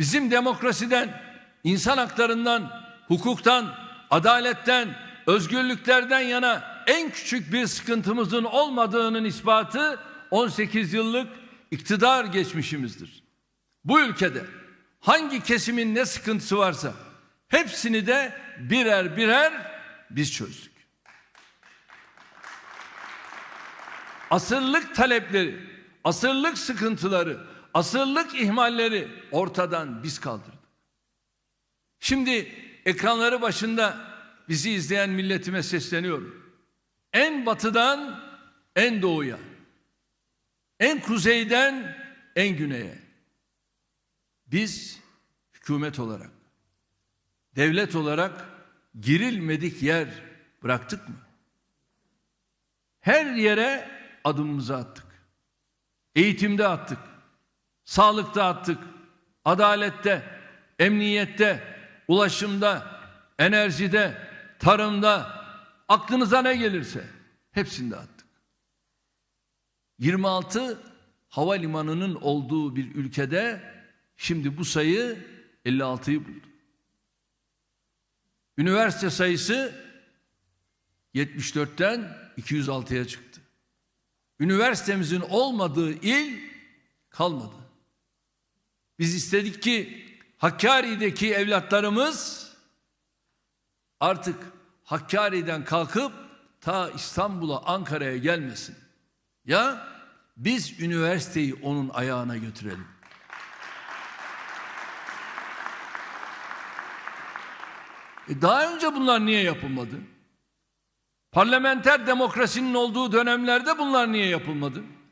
Bizim demokrasiden, insan haklarından, hukuktan, adaletten, özgürlüklerden yana en küçük bir sıkıntımızın olmadığının ispatı 18 yıllık iktidar geçmişimizdir. Bu ülkede hangi kesimin ne sıkıntısı varsa hepsini de birer birer biz çözdük. Asırlık talepleri, asırlık sıkıntıları, asırlık ihmalleri ortadan biz kaldırdık. Şimdi ekranları başında bizi izleyen milletime sesleniyorum. En batıdan en doğuya, en kuzeyden en güneye. Biz hükümet olarak, devlet olarak girilmedik yer bıraktık mı? Her yere adımımızı attık. Eğitimde attık. Sağlıkta attık. Adalette, emniyette, ulaşımda, enerjide, tarımda, aklınıza ne gelirse hepsinde attık. 26 havalimanının olduğu bir ülkede şimdi bu sayı 56'yı buldu. Üniversite sayısı 74'ten 206'ya çıktı. Üniversitemizin olmadığı il kalmadı. Biz istedik ki Hakkari'deki evlatlarımız artık Hakkari'den kalkıp ta İstanbul'a, Ankara'ya gelmesin. Ya biz üniversiteyi onun ayağına götürelim. E daha önce bunlar niye yapılmadı? Parlamenter demokrasinin olduğu dönemlerde bunlar niye yapılmadı?